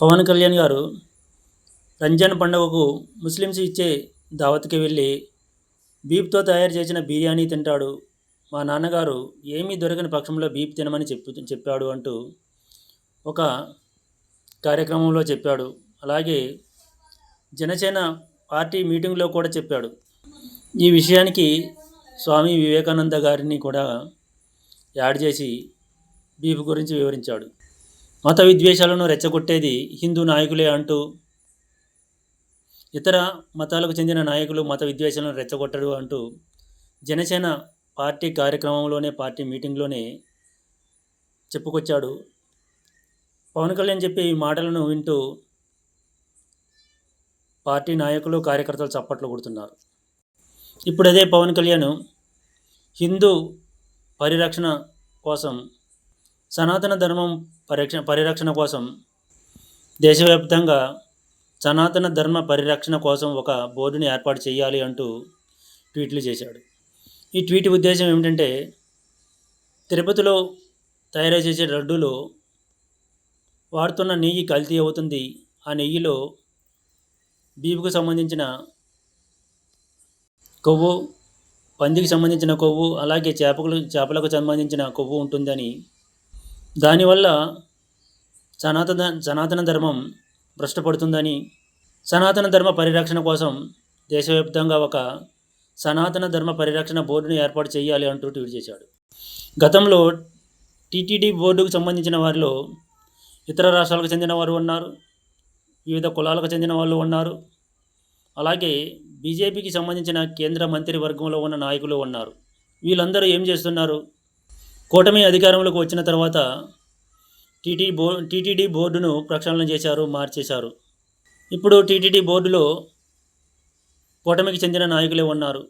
పవన్ కళ్యాణ్ గారు రంజాన్ పండుగకు ముస్లిమ్స్ ఇచ్చే దావత్కి వెళ్ళి బీప్తో తయారు చేసిన బిర్యానీ తింటాడు. మా నాన్నగారు ఏమీ దొరకని పక్షంలో బీప్ తినమని చెప్పు చెప్పాడు అంటూ ఒక కార్యక్రమంలో చెప్పాడు. అలాగే జనసేన పార్టీ మీటింగ్లో కూడా చెప్పాడు. ఈ విషయానికి స్వామి వివేకానంద గారిని కూడా యాడ్ చేసి బీఫ్ గురించి వివరించాడు. మత విద్వేషాలను రెచ్చగొట్టేది హిందూ నాయకులే అంటూ ఇతర మతాలకు చెందిన నాయకులు మత విద్వేషాలను రెచ్చగొట్టడు అంటూ జనసేన పార్టీ కార్యక్రమంలోనే పార్టీ మీటింగ్లోనే చెప్పుకొచ్చాడు. పవన్ కళ్యాణ్ చెప్పే ఈ మాటలను వింటూ పార్టీ నాయకులు కార్యకర్తలు చప్పట్లు కొడుతున్నారు. ఇప్పుడు అదే పవన్ కళ్యాణ్ హిందూ పరిరక్షణ కోసం సనాతన ధర్మం పరిరక్షణ పరిరక్షణ కోసం దేశవ్యాప్తంగా సనాతన ధర్మ పరిరక్షణ కోసం ఒక బోర్డుని ఏర్పాటు చేయాలి అంటూ ట్వీట్లు చేశాడు. ఈ ట్వీట్ ఉద్దేశం ఏమిటంటే తిరుపతిలో తయారు చేసే లడ్డూలో వాడుతున్న నెయ్యి కల్తీ అవుతుంది. ఆ నెయ్యిలో బీపుకు సంబంధించిన కొవ్వు పందికి సంబంధించిన కొవ్వు అలాగే చేపలు చేపలకు సంబంధించిన కొవ్వు ఉంటుందని దానివల్ల సనాతన సనాతన ధర్మం భ్రష్టపడుతుందని సనాతన ధర్మ పరిరక్షణ కోసం దేశవ్యాప్తంగా ఒక సనాతన ధర్మ పరిరక్షణ బోర్డును ఏర్పాటు చేయాలి అంటూ ట్వీట్ చేశాడు. గతంలో టీటీడీ బోర్డుకు సంబంధించిన వారిలో ఇతర రాష్ట్రాలకు చెందిన వారు ఉన్నారు వివిధ కులాలకు చెందిన వాళ్ళు ఉన్నారు అలాగే బీజేపీకి సంబంధించిన కేంద్ర మంత్రివర్గంలో ఉన్న నాయకులు ఉన్నారు. వీళ్ళందరూ ఏం చేస్తున్నారు? కూటమి అధికారంలోకి వచ్చిన తర్వాత టీటీ బో టీటీడీ బోర్డును ప్రక్షాళన చేశారు మార్చేశారు. ఇప్పుడు టీటీడీ బోర్డులో కూటమికి చెందిన నాయకులే ఉన్నారు.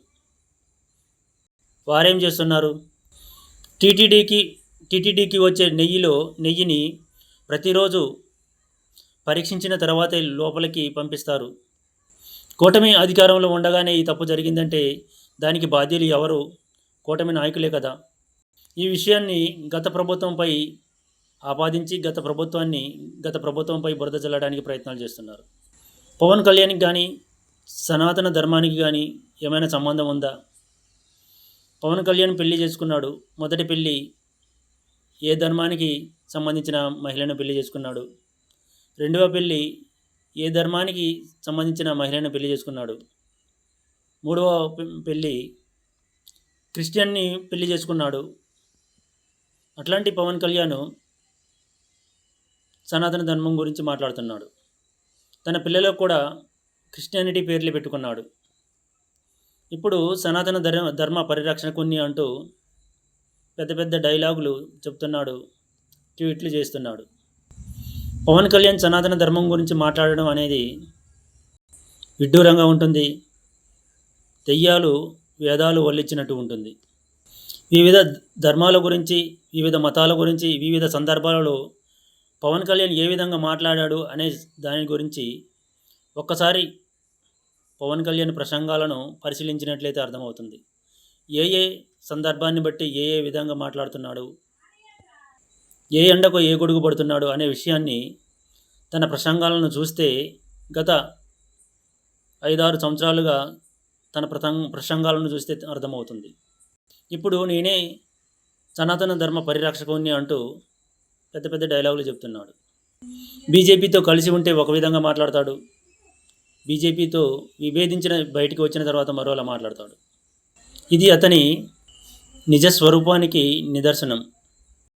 వారేం చేస్తున్నారు? టీటీడీకి టీటీడీకి వచ్చే నెయ్యిలో నెయ్యిని ప్రతిరోజు పరీక్షించిన తర్వాతే లోపలికి పంపిస్తారు. కూటమి అధికారంలో ఉండగానే ఈ తప్పు జరిగిందంటే దానికి బాధ్యులు ఎవరు? కూటమి నాయకులే కదా. ఈ విషయాన్ని గత ప్రభుత్వంపై ఆపాదించి గత ప్రభుత్వాన్ని గత ప్రభుత్వంపై బురద చల్లడానికి ప్రయత్నాలు చేస్తున్నారు. పవన్ కళ్యాణ్కి కానీ సనాతన ధర్మానికి కానీ ఏమైనా సంబంధం ఉందా? పవన్ కళ్యాణ్ పెళ్ళి చేసుకున్నాడు. మొదటి పెళ్ళి ఏ ధర్మానికి సంబంధించిన మహిళను పెళ్ళి చేసుకున్నాడు? రెండవ పెళ్ళి ఏ ధర్మానికి సంబంధించిన మహిళను పెళ్ళి చేసుకున్నాడు? మూడవ పెళ్ళి క్రిస్టియన్ని పెళ్ళి చేసుకున్నాడు. అట్లాంటి పవన్ కళ్యాణ్ సనాతన ధర్మం గురించి మాట్లాడుతున్నాడు. తన పిల్లలకు కూడా క్రిస్టియానిటీ పేర్లు పెట్టుకున్నాడు. ఇప్పుడు సనాతన ధర్మ ధర్మ పరిరక్షణ కొన్ని అంటూ పెద్ద పెద్ద డైలాగులు చెప్తున్నాడు ట్వీట్లు చేస్తున్నాడు. పవన్ కళ్యాణ్ సనాతన ధర్మం గురించి మాట్లాడడం అనేది విడ్డూరంగా ఉంటుంది. దెయ్యాలు వేదాలు వల్లిచ్చినట్టు ఉంటుంది. వివిధ ధర్మాల గురించి వివిధ మతాల గురించి వివిధ సందర్భాలలో పవన్ కళ్యాణ్ ఏ విధంగా మాట్లాడాడు అనే దాని గురించి ఒక్కసారి పవన్ కళ్యాణ్ ప్రసంగాలను పరిశీలించినట్లయితే అర్థమవుతుంది. ఏ ఏ సందర్భాన్ని బట్టి ఏ ఏ విధంగా మాట్లాడుతున్నాడు ఏ ఎండకు ఏ గొడుగు పడుతున్నాడు అనే విషయాన్ని తన ప్రసంగాలను చూస్తే గత ఐదారు సంవత్సరాలుగా తన ప్రసంగ ప్రసంగాలను చూస్తే అర్థమవుతుంది. ఇప్పుడు నేనే సనాతన ధర్మ పరిరక్షకుని అంటూ పెద్ద పెద్ద డైలాగులు చెప్తున్నాడు. బీజేపీతో కలిసి ఉంటే ఒక విధంగా మాట్లాడతాడు. బీజేపీతో విభేదించిన బయటికి వచ్చిన తర్వాత మరోలా మాట్లాడతాడు. ఇది అతని నిజ స్వరూపానికి నిదర్శనం.